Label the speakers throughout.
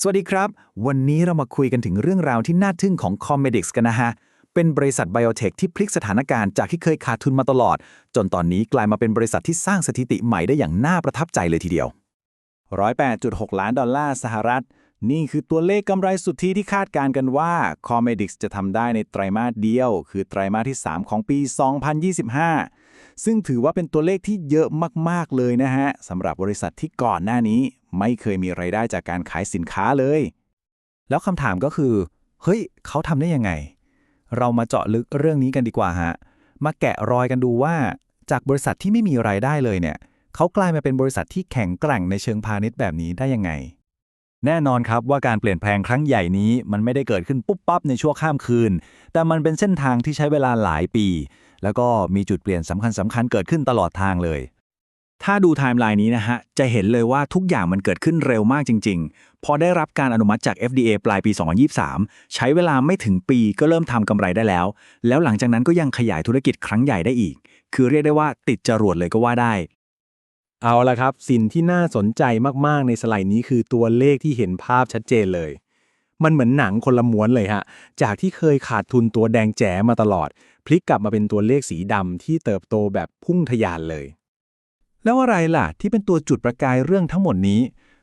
Speaker 1: สวัสดีครับ วันนี้เรามาคุยกันถึงเรื่องราวที่น่าทึ่งของ c o m m e d i x กันนะฮะ เป็นบริษัทไบโอเทคที่พลิกสถานการณ์จากที่เคยขาดทุนมาตลอด จนตอนนี้กลายมาเป็นบริษัทที่สร้างสถิติใหม่ได้อย่างน่าประทับใจเลยทีเดียว 108.6 ล้านดอลลาร์สหรัฐ นี่คือตัวเลขกำไรสุทธิที่คาดการกันว่า c o m m e d i x จะทำได้ในไตรมาสเดียว คือไตรมาสที่ 3 ของปี 2025 ซึ่งถือว่าเป็นตัวเลขที่เยอะมากๆเลยนะฮะสำหรับบริษัทที่ก่อนหน้านี้ ไม่เคยมีไรายได้จากการขายสินค้าเลย แล้วคำถามก็คือ เฮ้ย เขาทำได้ยังไง เรามาเจาะลึกเรื่องนี้กันดีกว่าฮะ มาแกะรอยกันดูว่า จากบริษัทที่ไม่มีไรายได้เลยเนี่ย เขากลายมาเป็นบริษัทที่แข็งแกร่งในเชิงพาณิชย์แบบนี้ได้ยังไง แน่นอนครับว่าการเปลี่ยนแปลงครั้งใหญ่นี้ มันไม่ได้เกิดขึ้นปุ๊บปั๊บในชั่วข้ามคืน แต่มันเป็นเส้นทางที่ใช้เวลาหลายปี แล้วก็มีจุดเปลี่ยนสำคัญสำคัญๆเกิดขึ้นตลอดทางเลย ถ้าดูไทม์ไลน์นี้นะฮะ จะเห็นเลยว่าทุกอย่างมันเกิดขึ้นเร็วมากจริง ๆ พอได้รับการอนุมัติจาก FDA ปลายปี 2023 ใช้เวลาไม่ถึงปีก็เริ่มทำกำไรได้แล้ว แล้วหลังจากนั้นก็ยังขยายธุรกิจครั้งใหญ่ได้อีก คือเรียกได้ว่าติดจรวดเลยก็ว่าได้
Speaker 2: เอาละครับ สิ่งที่น่าสนใจมากๆ ในสไลด์นี้คือตัวเลขที่เห็นภาพชัดเจนเลย มันเหมือนหนังคนละม้วนเลยฮะ จากที่เคยขาดทุนตัวแดงแจ๋มาตลอด พลิกกลับมาเป็นตัวเลขสีดำที่เติบโตแบบพุ่งทะยานเลย
Speaker 1: แล้วอะไรล่ะที่เป็นตัวจุดประกายเรื่องทั้งหมดนี้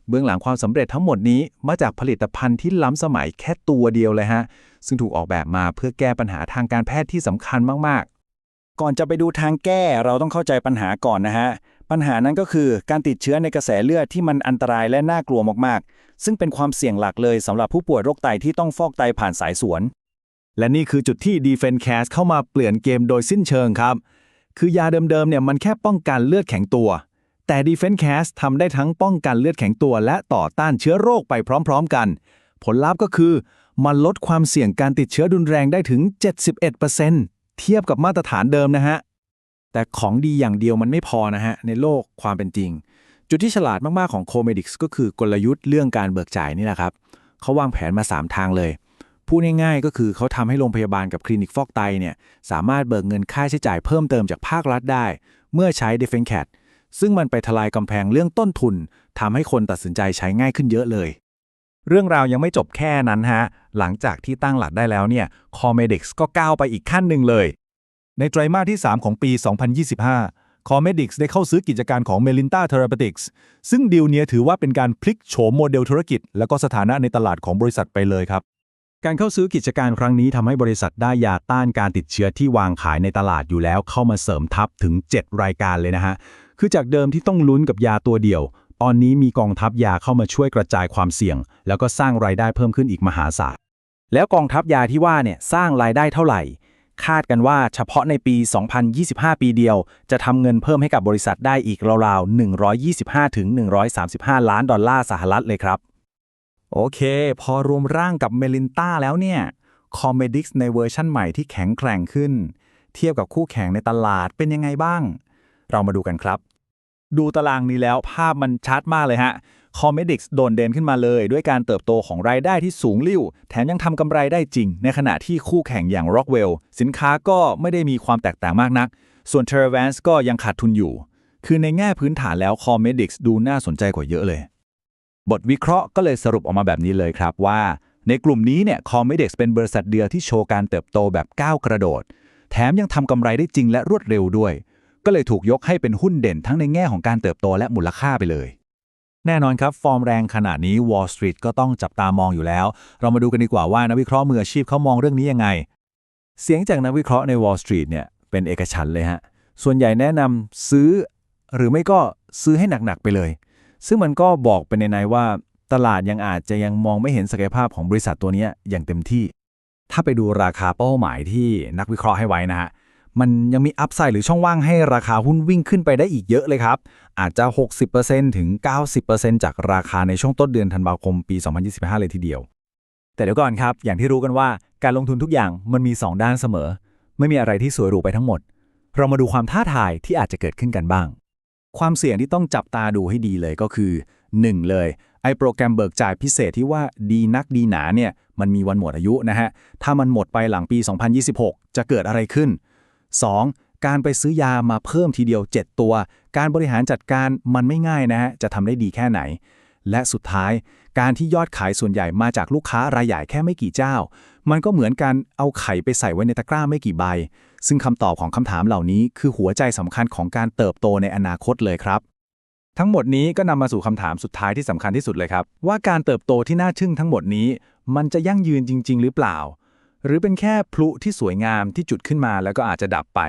Speaker 1: เบื้องหลังความสำเร็จทั้งหมดนี้มาจากผลิตภัณฑ์ที่ล้ำสมัยแค่ตัวเดียวเลยฮะ ซึ่งถูกออกแบบมาเพื่อแก้ปัญหาทางการแพทย์ที่สำคัญมากๆ ก่อนจะไปดูทางแก้เราต้องเข้าใจปัญหาก่อนนะฮะ ปัญหานั้นก็คือการติดเชื้อในกระแสเลือดที่มันอันตรายและน่ากลัวมากๆ ซึ่งเป็นความเสี่ยงหลักเลยสำหรับผู้ป่วยโรคไตที่ต้องฟอกไตผ่านสายสวน และนี่คือจุดที่ Defense Cast เข้ามาเปลี่ยนเกมโดยสิ้นเชิงครับ คือยาเดิมๆเนี่ยมันแค่ป้องกันเลือดแข็งตัว แต่ Defense Cast ทำได้ทั้งป้องกันเลือดแข็งตัว และต่อต้านเชื้อโรคไปพร้อมๆกัน ผลลัพธ์ก็คือ มันลดความเสี่ยงการติดเชื้อรุนแรงได้ถึง 71%เทียบกับมาตรฐานเดิมนะฮะ แต่ของดีอย่างเดียวมันไม่พอนะฮะ ในโลกความเป็นจริง จุดที่ฉลาดมาก ๆ ของ c o m e d i x ก็คือกลยุทธ์เรื่องการเบิกจ่ายนี่แหละครับ เขาวางแผนมา 3 ทางเลย พูดง่ายๆ ก็คือเขาทำให้โรงพยาบาลกับคลินิกฟอกไตเนี่ยสามารถเบิกเงินค่าใช้จ่ายเพิ่มเติมจากภาครัฐได้ เมื่อใช้ d e f e n Cat ซึ่งมันไปทลายกำแพงเรื่องต้นทุนทำให้คนตัดสินใจใช้ง่ายขึ้นเยอะเลย เรื่องราวยังไม่จบแค่นั้นฮะ หลังจากที่ตั้งหลักได้แล้วเนี่ย c o m e d i x ก็ก้าวไปอีกขั้นหนึ่งเลย ในไตรมาสที่ 3 ของปี 2025 c o m e d i x ได้เข้าซื้อกิจการของ Melinta Therapeutics ซึ่งดีลเนี้ยถือว่าเป็นการพลิกโฉมโมเดลธุรกิจ และก็สถานะในตลาดของบริษัทไปเลยครับ การเข้าซื้อกิจการครั้งนี้ทำให้บริษัทได้ยาต้านการติดเชื้อที่วางขายในตลาดอยู่แล้วเข้ามาเสริมทัพถึง 7 รายการเลยนะฮะ คือจากเดิมที่ต้องลุ้นกับยาตัวเดียว ตอนนี้มีกองทัพยาเข้ามาช่วยกระจายความเสี่ยง แล้วก็สร้างรายได้เพิ่มขึ้นอีกมหาศาล แล้วกองทัพยาที่ว่าเนี่ยสร้างรายได้เท่าไหร่ คาดกันว่าเฉพาะในปี 2025 ปีเดียว จะทำเงินเพิ่มให้กับบริษัทได้อีกราวๆ 125-135 ล้านดอลลาร์สหรัฐเลยครับ โอเค พอรวมร่างกับเมลินต้าแล้วเนี่ยคอมเมดิกในเวอร์ชั่นใหม่ที่แข็งแกร่งขึ้น เทียบกับคู่แข่งในตลาดเป็นยังไงบ้าง เรามาดูกันครับ ดูตารางนี้แล้วภาพมันชัดมากเลยฮะคอมเมดิกโดดเด่นขึ้นมาเลย ด้วยการเติบโตของรายได้ที่สูงลิ่ว แถมยังทำกำไรได้จริง ในขณะที่คู่แข่งอย่าง Rockwell สินค้าก็ไม่ได้มีความแตกต่างมากนัก ส่วน t e r a v a n c e ก็ยังขาดทุนอยู่ คือในแง่พื้นฐานแล้ว c o m m e d i x ดูน่าสนใจกว่าเยอะเลย บทวิเคราะห์ก็เลยสรุปออกมาแบบนี้เลยครับว่า ในกลุ่มนี้เนี่ย c o m m e d i x เป็นบริษัทเดียวที่โชว์การเติบโตแบบก้าวกระโดด แถมยังทำกำไรได้จริงและรวดเร็วด้วย ก็เลยถูกยกให้เป็นหุ้นเด่นทั้งในแง่ของการเติบโตและมูลค่าไปเลย แน่นอนครับ ฟอร์มแรงขนาดนี้ Wall Street ก็ต้องจับตามองอยู่แล้ว เรามาดูกันดีกว่าว่านักวิเคราะห์มืออาชีพเขามองเรื่องนี้ยังไง เสียงจากนักวิเคราะห์ใน Wall Street เนี่ยเป็นเอกฉันเลยฮะส่วนใหญ่แนะนำซื้อ หรือไม่ก็ซื้อให้หนักๆไปเลย ซึ่งมันก็บอกเป็นในว่าตลาดยังอาจจะยังมองไม่เห็นศักยภาพของบริษัทตัวนี้อย่างเต็มที่ ถ้าไปดูราคาเป้าหมายที่นักวิเคราะห์ให้ไว้นะฮะมันยังมีอัพไซด์หรือช่องว่างให้ราคาหุ้นวิ่งขึ้นไปได้อีกเยอะเลยครับ อาจจะ 60%ถึง 90%จากราคาในช่วงต้นเดือนธันวาคมปี 2025 เลยทีเดียว แต่เดี๋ยวก่อนครับ อย่างที่รู้กันว่าการลงทุนทุกอย่างมันมี 2 ด้านเสมอ ไม่มีอะไรที่สวยหรูไปทั้งหมด เรามาดูความท้าทายที่อาจจะเกิดขึ้นกันบ้าง ความเสี่ยงที่ต้องจับตาดูให้ดีเลยก็คือ 1 เลย ไอโปรแกรมเบิกจ่ายพิเศษที่ว่าดีนักดีหนาเนี่ยมันมีวันหมดอายุนะฮะ ถ้ามันหมดไปหลังปี 2026 จะเกิดอะไรขึ้น 2. การไปซื้อยามาเพิ่มทีเดียว 7 ตัว การบริหารจัดการมันไม่ง่ายนะฮะ จะทำได้ดีแค่ไหน และสุดท้าย การที่ยอดขายส่วนใหญ่มาจากลูกค้ารายใหญ่แค่ไม่กี่เจ้า มันก็เหมือนการเอาไข่ไปใส่ไว้ในตะกร้าไม่กี่ใบ ซึ่งคำตอบของคำถามเหล่านี้คือหัวใจสำคัญของการเติบโตในอนาคตเลยครับ ทั้งหมดนี้ก็นำมาสู่คำถามสุดท้ายที่สำคัญที่สุดเลยครับ ว่าการเติบโตที่น่าทึ่งทั้งหมดนี้ มันจะยั่งยืนจริง ๆ หรือเปล่า หรือเป็นแค่พลุที่สวยงามที่จุดขึ้นมาแล้วก็อาจจะดับไป